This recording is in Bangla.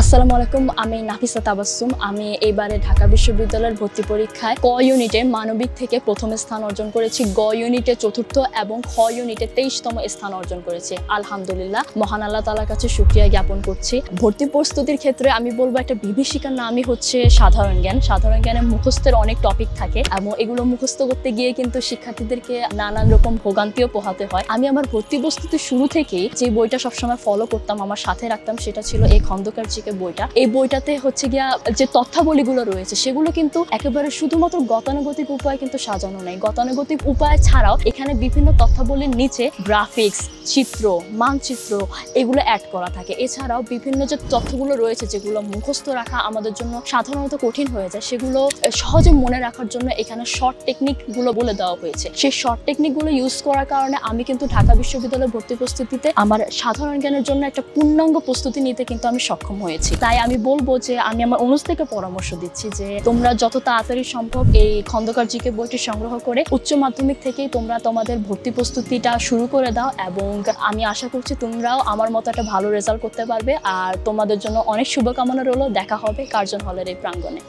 আসসালামু আলাইকুম, আমি নাফিসা তাবাসুম আমি এবারে ঢাকা বিশ্ববিদ্যালয়ের ভর্তি পরীক্ষায় ক ইউনিটে মানবিক থেকে প্রথম স্থান অর্জন করেছি। গ ইউনিটে চতুর্থ এবং খ ইউনিটে তেইশতম স্থান অর্জন করেছি। আলহামদুলিল্লাহ, মহান আল্লাহ তালার কাছে সুক্রিয়া জ্ঞাপন করছি। ভর্তি প্রস্তুতির ক্ষেত্রে আমি বলব একটা বিভীষিকার নামই হচ্ছে সাধারণ জ্ঞান। সাধারণ জ্ঞানে মুখস্থের অনেক টপিক থাকে এবং এগুলো মুখস্থ করতে গিয়ে কিন্তু শিক্ষার্থীদেরকে নানান রকম ভোগান্তিও পোহাতে হয়। আমি আমার ভর্তি প্রস্তুতি শুরু থেকেই যে বইটা সবসময় ফলো করতাম, আমার সাথে রাখতাম, সেটা ছিল এই খন্দকার জিকে বইটা। এই বইটাতে হচ্ছে গিয়া যে তথ্যাবলীগুলো রয়েছে, সেগুলো কিন্তু একেবারে শুধুমাত্র গতানুগতিক উপায় কিন্তু সাজানো নেই। গতানুগতিক উপায় ছাড়াও এখানে বিভিন্ন তথ্যাবলীর নিচে গ্রাফিক্স, চিত্র, মানচিত্র এগুলো অ্যাড করা থাকে। এছাড়াও বিভিন্ন যে তথ্যগুলো রয়েছে, যেগুলো মুখস্থ রাখা আমাদের জন্য সাধারণত কঠিন হয়ে যায়, সেগুলো সহজে মনে রাখার জন্য এখানে শর্ট টেকনিকগুলো বলে দেওয়া হয়েছে। সেই শর্ট টেকনিকগুলো ইউজ করার কারণে আমি কিন্তু ঢাকা বিশ্ববিদ্যালয়ের ভর্তি প্রস্তুতিতে আমার সাধারণ জ্ঞানের জন্য একটা পূর্ণাঙ্গ প্রস্তুতি নিতে কিন্তু আমি সক্ষম হয়েছি। তাই আমি বলব যে আমি আমার অনুজ থেকে পরামর্শ দিচ্ছি যে তোমরা যত তাড়াতাড়ি সম্ভব এই খন্দকার জিকে বইটি সংগ্রহ করে উচ্চ মাধ্যমিক থেকেই তোমরা তোমাদের ভর্তি প্রস্তুতিটা শুরু করে দাও এবং আমি আশা করছি তোমরাও আমার মতো একটা ভালো রেজাল্ট করতে পারবে। আর তোমাদের জন্য অনেক শুভকামনা রইল। দেখা হবে কার্জন হলের এই প্রাঙ্গণে।